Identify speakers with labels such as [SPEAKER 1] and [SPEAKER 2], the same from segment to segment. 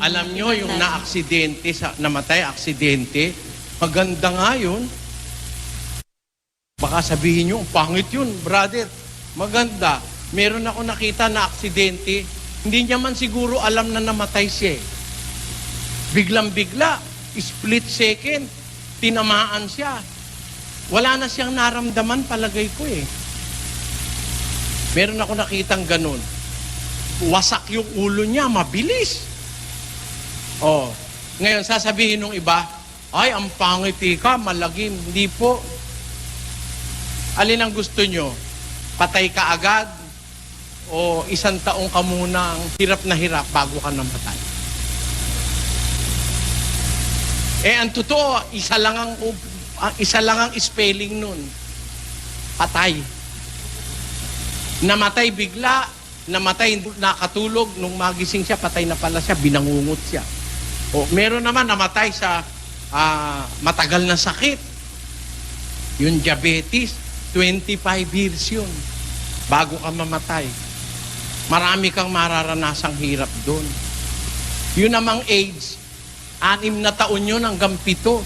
[SPEAKER 1] Alam nyo, yung na-aksidente, sa, namatay, aksidente, maganda nga yun. Baka sabihin nyo, "Ang pangit yun, brother. Maganda. Meron ako nakita na aksidente, hindi niya man siguro alam na namatay siya. eh. Biglang-bigla, split second, tinamaan siya. Wala na siyang naramdaman, palagay ko eh. Meron ako nakitang ganun. Wasak yung ulo niya, mabilis. Oh, ngayon sasabihin ng iba, ay, ang pangit ka, malagim. Hindi po. Alin ang gusto nyo? Patay ka agad? O isang taong ka muna ang hirap na hirap bago ka namatay? Eh, ang totoo, isa lang ang, ang isa lang ang spelling nun. Patay. Namatay bigla, namatay nakatulog, nung magising siya, patay na pala siya, binangungot siya. O, meron naman namatay sa ah, matagal na sakit. Yung diabetes, 25 years yun. Bago ka mamatay. Marami kang mararanasang hirap doon. Yun namang AIDS, anim na taon yun hanggang pito.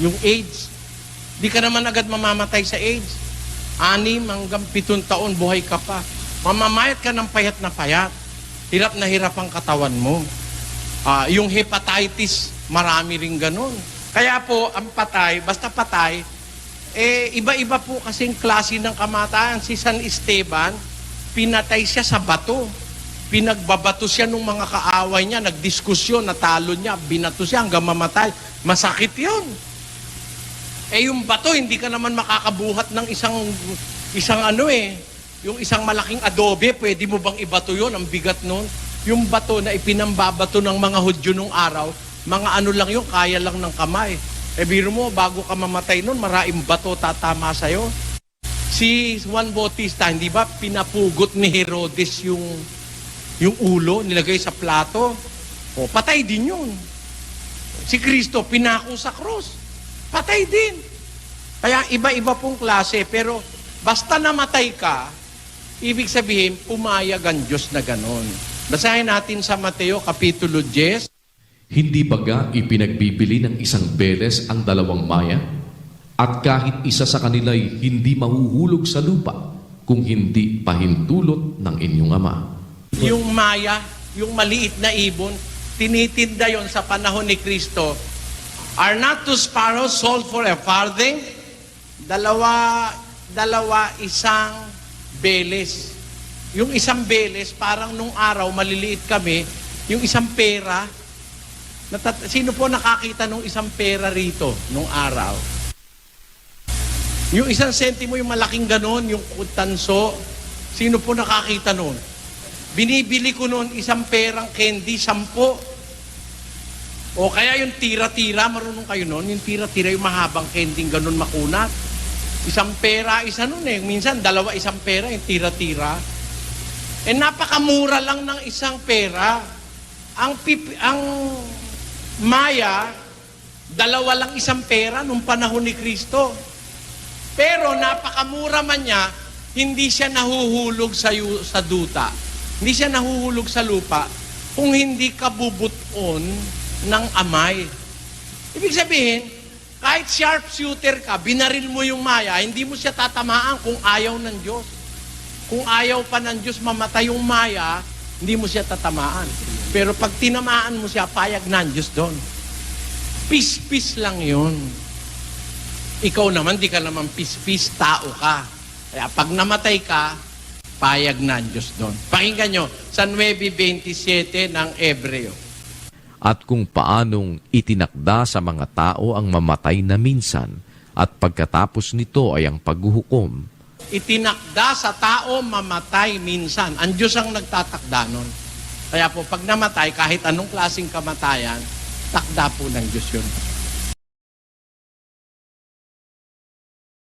[SPEAKER 1] Yung AIDS. Di ka naman agad mamamatay sa AIDS. Anim hanggang pitong taon, buhay ka pa. Mamamayat ka ng payat na payat. Hirap na hirap ang katawan mo. Ah, yung hepatitis, marami rin ganun. Kaya po, ang patay, basta patay, eh, iba-iba po kasing klase ng kamatayan. Si San Esteban, pinatay siya sa bato. Pinagbabato siya nung mga kaaway niya, nagdiskusyon, natalo niya, binato siya hanggang mamatay. Masakit yun. Eh yung bato, hindi ka naman makakabuhat ng isang, isang ano eh, yung isang malaking adobe, pwede mo bang ibato yun? Ang bigat nun. Yung bato na ipinambabato ng mga Hudyo nung araw, mga ano lang yun, kaya lang ng kamay. Eh biro mo, bago ka mamatay nun, maraming bato tatama sa'yo. Si Juan Bautista, hindi ba pinapugot ni Herodes yung, yung ulo, nilagay sa plato? O, patay din yun. Si Kristo, pinako sa cross. Patay din. Kaya iba-iba pong klase, pero basta namatay ka, ibig sabihin, pumayag ang Diyos na ganon. Basahin natin sa Mateo Kapitulo 10,
[SPEAKER 2] Hindi baga ipinagbibili ng isang beles ang dalawang maya? At kahit isa sa kanila'y hindi mahuhulog sa lupa kung hindi pahintulot ng inyong ama.
[SPEAKER 1] Yung maya, yung maliit na ibon, tinitinda yon sa panahon ni Kristo. Are not two sparrows sold for a farthing? Dalawa, dalawa isang beles. Yung isang beles, parang nung araw, maliliit kami, yung isang pera, natat- sino po nakakita nung isang pera rito nung araw? Yung isang sentimo, yung malaking ganon, yung tanso, sino po nakakita nun? Binibili ko noon isang perang candy, sampo. O kaya yung tira-tira, marunong kayo noon, yung tira-tira, yung mahabang candy, ganun makunat. Isang pera, isa noon eh. Minsan, dalawa isang pera, yung tira-tira. Eh, napakamura lang ng isang pera. Ang, pip, ang maya, dalawa lang isang pera nung panahon ni Kristo. Pero napakamura man niya, hindi siya nahuhulog sa, sa duta. Hindi siya nahuhulog sa lupa kung hindi ka bubuton ng amay. Ibig sabihin, kahit sharpshooter ka, binaril mo yung maya, hindi mo siya tatamaan kung ayaw ng Diyos. Kung ayaw pa ng Diyos mamatay yung maya, hindi mo siya tatamaan. Pero pag tinamaan mo siya, payag ng Diyos doon. Peace-peace lang yun. Ikaw naman, di ka naman peace-peace, tao ka. Kaya pag namatay ka, payag ang Diyos doon. Pakinggan nyo, sa 9.27 ng Ebreo.
[SPEAKER 2] At kung paanong itinakda sa mga tao ang mamatay na minsan at pagkatapos nito ay ang paghuhukom,
[SPEAKER 1] Itinakda sa tao mamatay minsan. Ang Diyos ang nagtatakda nun. Kaya po, pag namatay, kahit anong klaseng kamatayan, takda po ng Diyos yun.